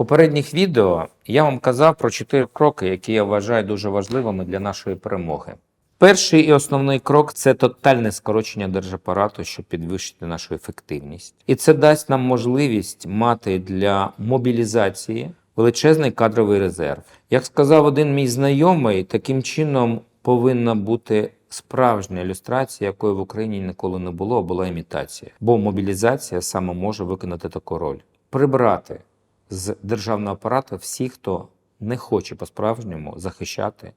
попередніх відео я вам казав про чотири кроки, які я вважаю дуже важливими для нашої перемоги. Перший і основний крок це тотальне скорочення держапарату, щоб підвищити нашу ефективність. І це дасть нам можливість мати для мобілізації величезний кадровий резерв. Як сказав один мій знайомий, таким чином повинна бути справжня ілюстрація, якої в Україні ніколи не було, була імітація. Бо мобілізація саме може виконати таку роль: прибрати з державного апарату всіх, хто не хоче по-справжньому захищати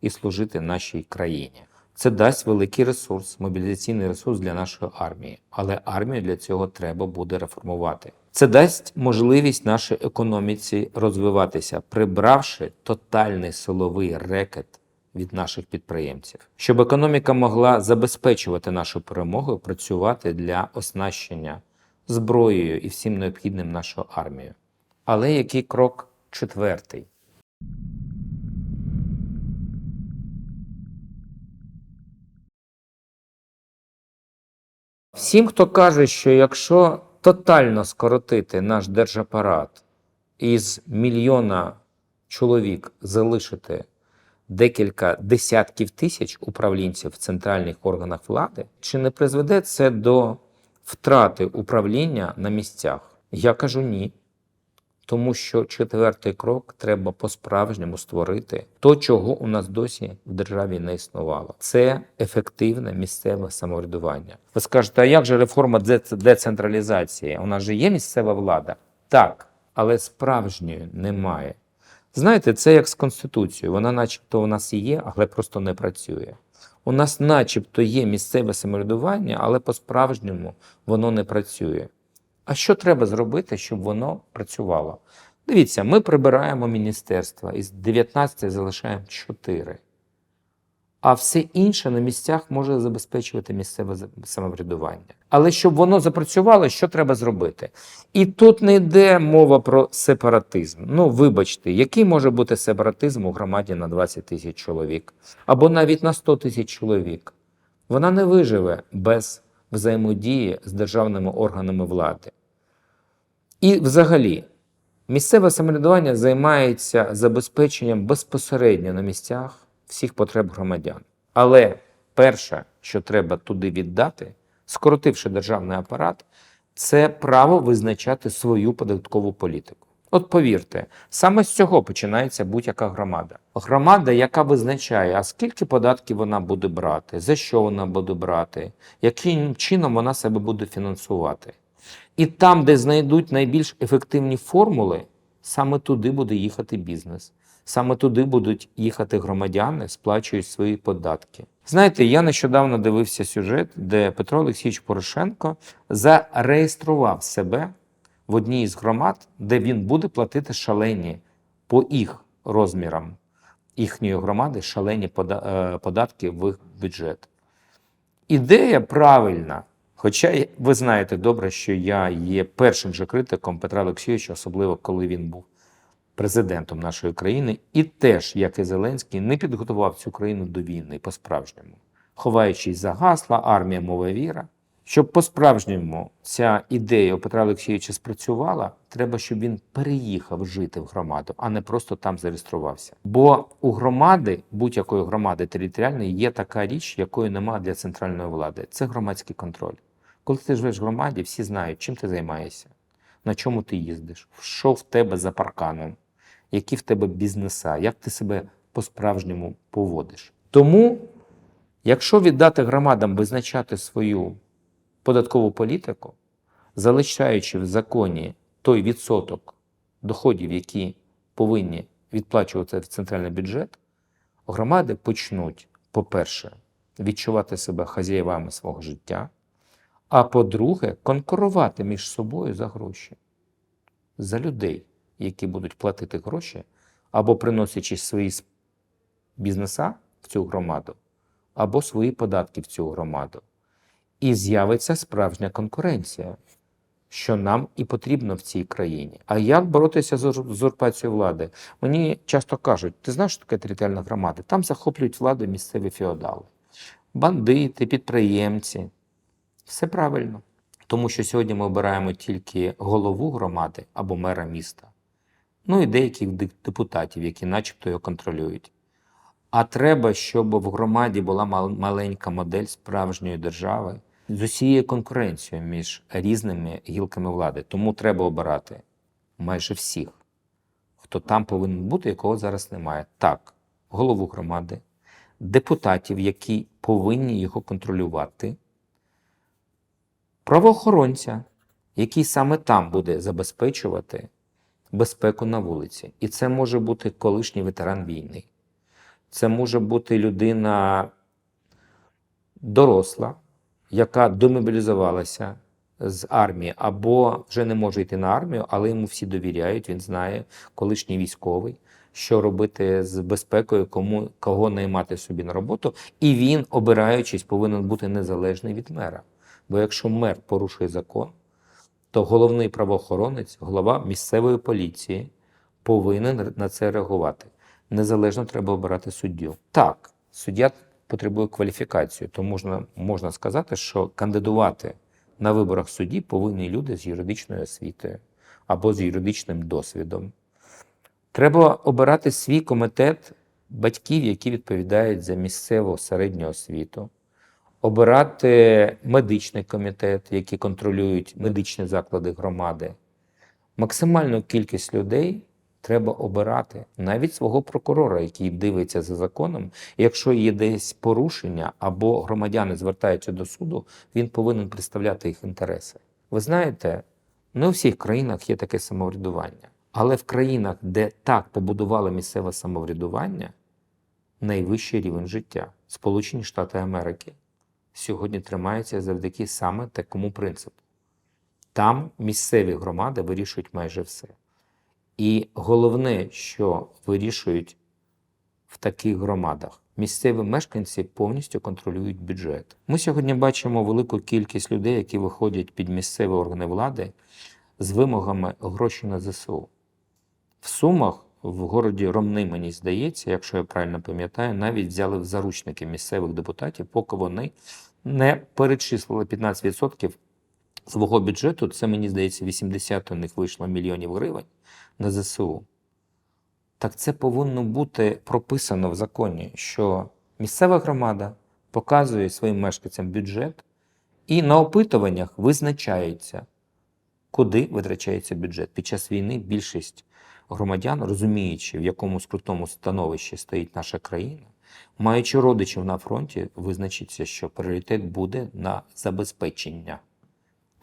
і служити нашій країні. Це дасть великий ресурс, мобілізаційний ресурс для нашої армії. Але армію для цього треба буде реформувати. Це дасть можливість нашій економіці розвиватися, прибравши тотальний силовий рекет від наших підприємців, щоб економіка могла забезпечувати нашу перемогу, працювати для оснащення зброєю і всім необхідним нашу армію. Але який крок четвертий? Всім, хто каже, що якщо тотально скоротити наш держапарат із мільйона чоловік залишити декілька десятків тисяч управлінців в центральних органах влади, чи не призведе це до втрати управління на місцях? Я кажу ні. Тому що четвертий крок треба по-справжньому створити то, чого у нас досі в державі не існувало. Це ефективне місцеве самоврядування. Ви скажете, а як же реформа децентралізації? У нас же є місцева влада? Так, але справжньої немає. Знаєте, це як з Конституцією. Вона, начебто, у нас є, але просто не працює. У нас, начебто, є місцеве самоврядування, але по-справжньому воно не працює. А що треба зробити, щоб воно працювало? Дивіться, ми прибираємо міністерства, із 19 залишаємо 4. А все інше на місцях може забезпечувати місцеве самоврядування. Але щоб воно запрацювало, що треба зробити? І тут не йде мова про сепаратизм. Ну, вибачте, який може бути сепаратизм у громаді на 20 тисяч чоловік або навіть на 100 тисяч чоловік? Вона не виживе без взаємодії з державними органами влади. І взагалі, місцеве самоврядування займається забезпеченням безпосередньо на місцях всіх потреб громадян. Але перше, що треба туди віддати, скоротивши державний апарат, це право визначати свою податкову політику. От повірте, саме з цього починається будь-яка громада. Громада, яка визначає, а скільки податків вона буде брати, за що вона буде брати, яким чином вона себе буде фінансувати. І там, де знайдуть найбільш ефективні формули, саме туди буде їхати бізнес. Саме туди будуть їхати громадяни, сплачують свої податки. Знаєте, я нещодавно дивився сюжет, де Петро Олексійович Порошенко зареєстрував себе в одній із громад, де він буде платити шалені по їх розмірам їхньої громади, шалені е, податки в їх бюджет. Ідея правильна. Хоча ви знаєте добре, що я є першим же критиком Петра Олексійовича, особливо коли він був президентом нашої країни, і теж, як і Зеленський, не підготував цю країну до війни по-справжньому, ховаючись за гасла, армія, мова, віра. Щоб по-справжньому ця ідея у Петра Олексійовича спрацювала, треба, щоб він переїхав жити в громаду, а не просто там зареєструвався. Бо у громади, будь-якої громади територіальної, є така річ, якої немає для центральної влади. Це громадський контроль. Коли ти живеш в громаді, всі знають, чим ти займаєшся, на чому ти їздиш, що в тебе за парканом, які в тебе бізнеса, як ти себе по-справжньому поводиш. Тому, якщо віддати громадам визначати свою податкову політику, залишаючи в законі той відсоток доходів, які повинні відплачувати в центральний бюджет, громади почнуть, по-перше, відчувати себе хазяєвами свого життя, а по-друге, конкурувати між собою за гроші, за людей, які будуть платити гроші або приносячи свої бізнеса в цю громаду, або свої податки в цю громаду. І з'явиться справжня конкуренція, що нам і потрібно в цій країні. А як боротися з узурпацією влади? Мені часто кажуть, ти знаєш, що таке територіальна громада? Там захоплюють владу місцеві феодали, бандити, підприємці. Все правильно. Тому що сьогодні ми обираємо тільки голову громади або мера міста. ну і деяких депутатів, які начебто його контролюють. А треба, щоб в громаді була маленька модель справжньої держави з усією конкуренцією між різними гілками влади. Тому треба обирати майже всіх, хто там повинен бути, якого зараз немає. Так, голову громади, депутатів, які повинні його контролювати, правоохоронця, який саме там буде забезпечувати безпеку на вулиці. І це може бути колишній ветеран війни. Це може бути людина доросла, яка демобілізувалася з армії, або вже не може йти на армію, але йому всі довіряють. Він знає, колишній військовий, що робити з безпекою, кому кого наймати собі на роботу. І він, обираючись, повинен бути незалежний від мера. Бо якщо мер порушує закон, то головний правоохоронець, голова місцевої поліції, повинен на це реагувати. Незалежно треба обирати суддю. Так, суддя потребує кваліфікації, то можна, можна сказати, що кандидувати на виборах судді повинні люди з юридичною освітою або з юридичним досвідом. Треба обирати свій комітет батьків, які відповідають за місцеву середню освіту, обирати медичний комітет, які контролюють медичні заклади громади. Максимальну кількість людей треба обирати, навіть свого прокурора, який дивиться за законом. Якщо є десь порушення або громадяни звертаються до суду, він повинен представляти їх інтереси. Ви знаєте, не у всіх країнах є таке самоврядування, але в країнах, де так побудували місцеве самоврядування, найвищий рівень життя. Сполучені Штати Америки сьогодні тримаються завдяки саме такому принципу. Там місцеві громади вирішують майже все. І головне, що вирішують в таких громадах, місцеві мешканці повністю контролюють бюджет. Ми сьогодні бачимо велику кількість людей, які виходять під місцеві органи влади з вимогами гроші на ЗСУ. В Сумах, в городі Ромни, мені здається, якщо я правильно пам'ятаю, навіть взяли в заручники місцевих депутатів, поки вони не перечислили 15% свого бюджету. Це мені здається, 80 у них вийшло мільйонів гривень на ЗСУ. Так це повинно бути прописано в законі, що місцева громада показує своїм мешканцям бюджет і на опитуваннях визначається, куди витрачається бюджет. Під час війни більшість громадян, розуміючи, в якому скрутному становищі стоїть наша країна, маючи родичів на фронті, визначиться, що пріоритет буде на забезпечення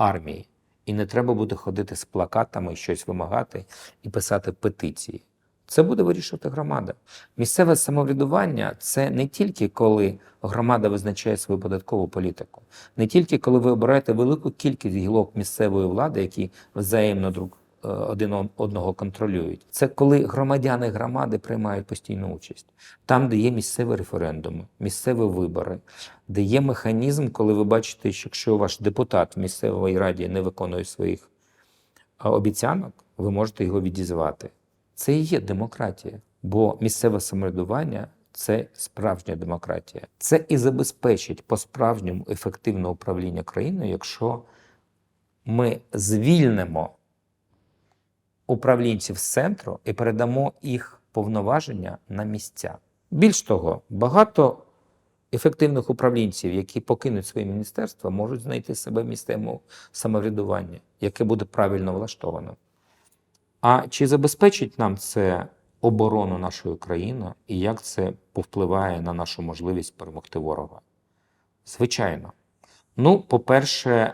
армії. І не треба буде ходити з плакатами, щось вимагати і писати петиції. Це буде вирішувати громада. Місцеве самоврядування це не тільки коли громада визначає свою податкову політику, не тільки коли ви обираєте велику кількість гілок місцевої влади, які взаємно друг один одного контролюють. Це коли громадяни громади приймають постійну участь. Там, де є місцеві референдуми, місцеві вибори, де є механізм, коли ви бачите, що якщо ваш депутат в місцевій раді не виконує своїх обіцянок, ви можете його відізвати. Це і є демократія, бо місцеве самоврядування це справжня демократія. Це і забезпечить по-справжньому ефективне управління країною, якщо ми звільнимо управлінців з центру і передамо їх повноваження на місця. Більш того, багато ефективних управлінців, які покинуть своє міністерство, можуть знайти себе в місцевому самоврядуванні, яке буде правильно влаштовано. А чи забезпечить нам це оборону нашої країни і як це повпливає на нашу можливість перемогти ворога? Звичайно. Ну, по-перше,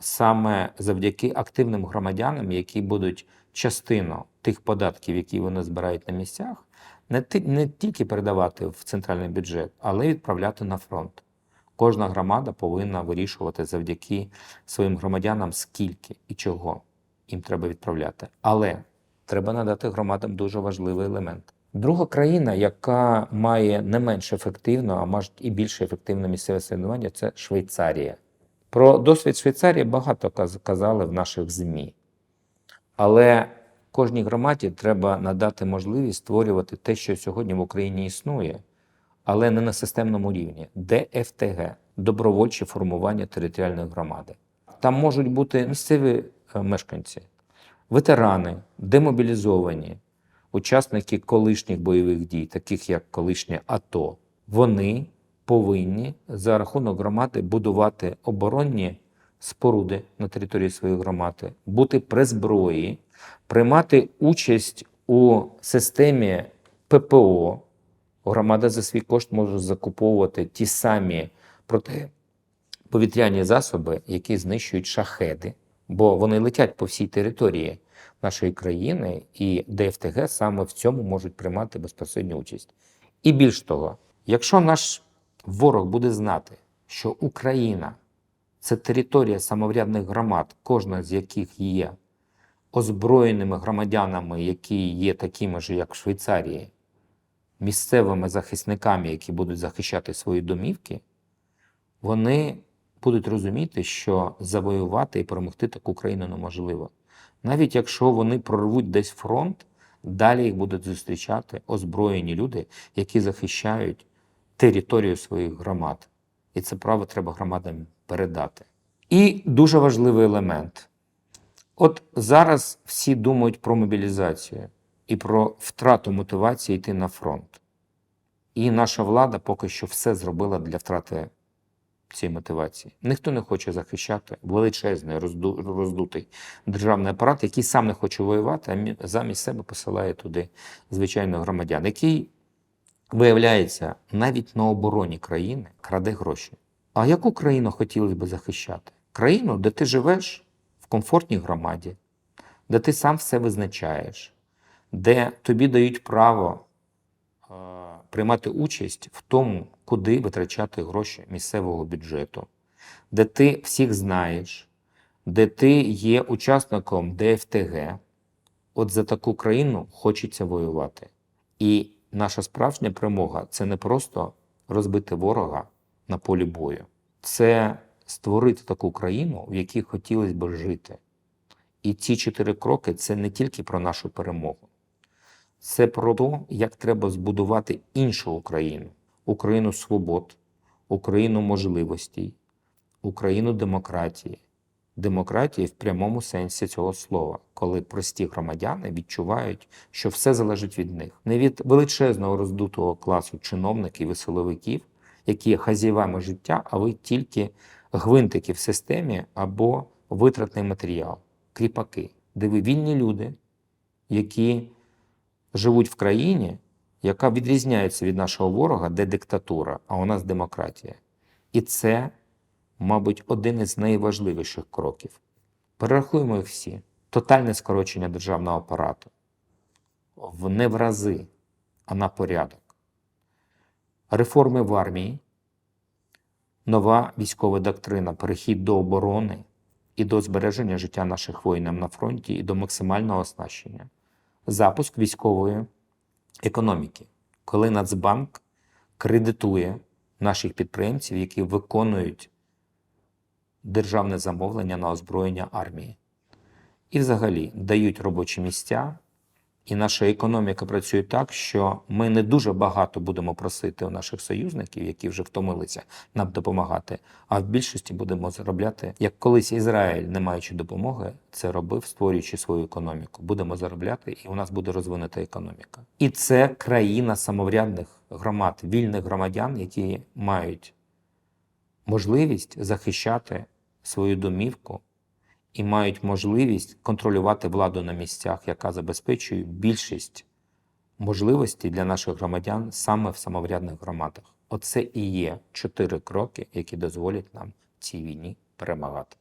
саме завдяки активним громадянам, які будуть частину тих податків, які вони збирають на місцях, не, ти- не тільки передавати в центральний бюджет, але й відправляти на фронт. Кожна громада повинна вирішувати завдяки своїм громадянам, скільки і чого їм треба відправляти. Але треба надати громадам дуже важливий елемент. Друга країна, яка має не менш ефективно, а може і більше ефективне місцеве самоврядування, це Швейцарія. Про досвід Швейцарії багато казали в наших ЗМІ. Але кожній громаді треба надати можливість створювати те, що сьогодні в Україні існує, але не на системному рівні. ДФТГ добровольче формування територіальної громади. Там можуть бути місцеві е, мешканці, ветерани, демобілізовані, учасники колишніх бойових дій, таких як колишнє АТО, вони повинні за рахунок громади будувати оборонні споруди на території своєї громади, бути при зброї, приймати участь у системі ППО. Громада за свій кошт може закуповувати ті самі протиповітряні засоби, які знищують шахеди, бо вони летять по всій території нашої країни, і ДФТГ саме в цьому можуть приймати безпосередню участь. І більш того, якщо наш ворог буде знати, що Україна це територія самоврядних громад, кожна з яких є озброєними громадянами, які є такими ж, як в Швейцарії, місцевими захисниками, які будуть захищати свої домівки, вони будуть розуміти, що завоювати і перемогти таку країну неможливо. Навіть якщо вони прорвуть десь фронт, далі їх будуть зустрічати озброєні люди, які захищають територію своїх громад. І це право треба громадам передати. І дуже важливий елемент. От зараз всі думають про мобілізацію і про втрату мотивації йти на фронт. І наша влада поки що все зробила для втрати цієї мотивації. Ніхто не хоче захищати величезний розду- роздутий державний апарат, який сам не хоче воювати, а замість себе посилає туди звичайних громадян, який, виявляється, навіть на обороні країни краде гроші. А яку країну хотілося б захищати? Країну, де ти живеш в комфортній громаді, де ти сам все визначаєш, де тобі дають право е, приймати участь в тому, куди витрачати гроші місцевого бюджету, де ти всіх знаєш, де ти є учасником ДФТГ. От за таку країну хочеться воювати. І наша справжня перемога це не просто розбити ворога на полі бою, це створити таку країну, в якій хотілося б жити. І ці чотири кроки це не тільки про нашу перемогу, це про те, як треба збудувати іншу Україну, Україну свобод, Україну можливостей, Україну демократії. Демократії в прямому сенсі цього слова, коли прості громадяни відчувають, що все залежить від них, не від величезного роздутого класу чиновників і силовиків, які є хазяєвами життя, а ви тільки гвинтики в системі або витратний матеріал, кріпаки, де ви вільні люди, які живуть в країні, яка відрізняється від нашого ворога, де диктатура, а у нас демократія. І це, мабуть, один із найважливіших кроків. Перерахуємо їх всі: тотальне скорочення державного апарату. В не в рази, а на порядок. Реформи в армії, нова військова доктрина, перехід до оборони і до збереження життя наших воїнів на фронті і до максимального оснащення. Запуск військової економіки, коли Нацбанк кредитує наших підприємців, які виконують державне замовлення на озброєння армії. І взагалі дають робочі місця, і наша економіка працює так, що ми не дуже багато будемо просити у наших союзників, які вже втомилися нам допомагати, а в більшості будемо заробляти, як колись Ізраїль, не маючи допомоги, це робив, створюючи свою економіку. Будемо заробляти, і у нас буде розвинута економіка. І це країна самоврядних громад, вільних громадян, які мають можливість захищати свою домівку і мають можливість контролювати владу на місцях, яка забезпечує більшість можливостей для наших громадян саме в самоврядних громадах. Оце і є чотири кроки, які дозволять нам в цій війні перемагати.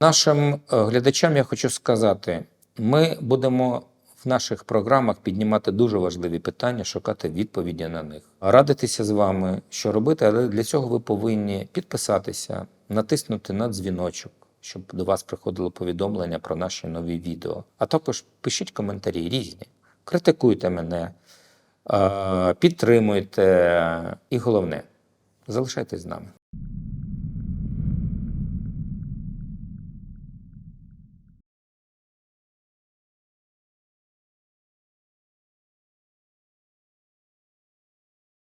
Нашим е, глядачам я хочу сказати: ми будемо в наших програмах піднімати дуже важливі питання, шукати відповіді на них, радитися з вами, що робити, але для цього ви повинні підписатися, натиснути на дзвіночок, щоб до вас приходило повідомлення про наші нові відео. А також пишіть коментарі різні, критикуйте мене, е, підтримуйте. І головне, залишайтесь з нами.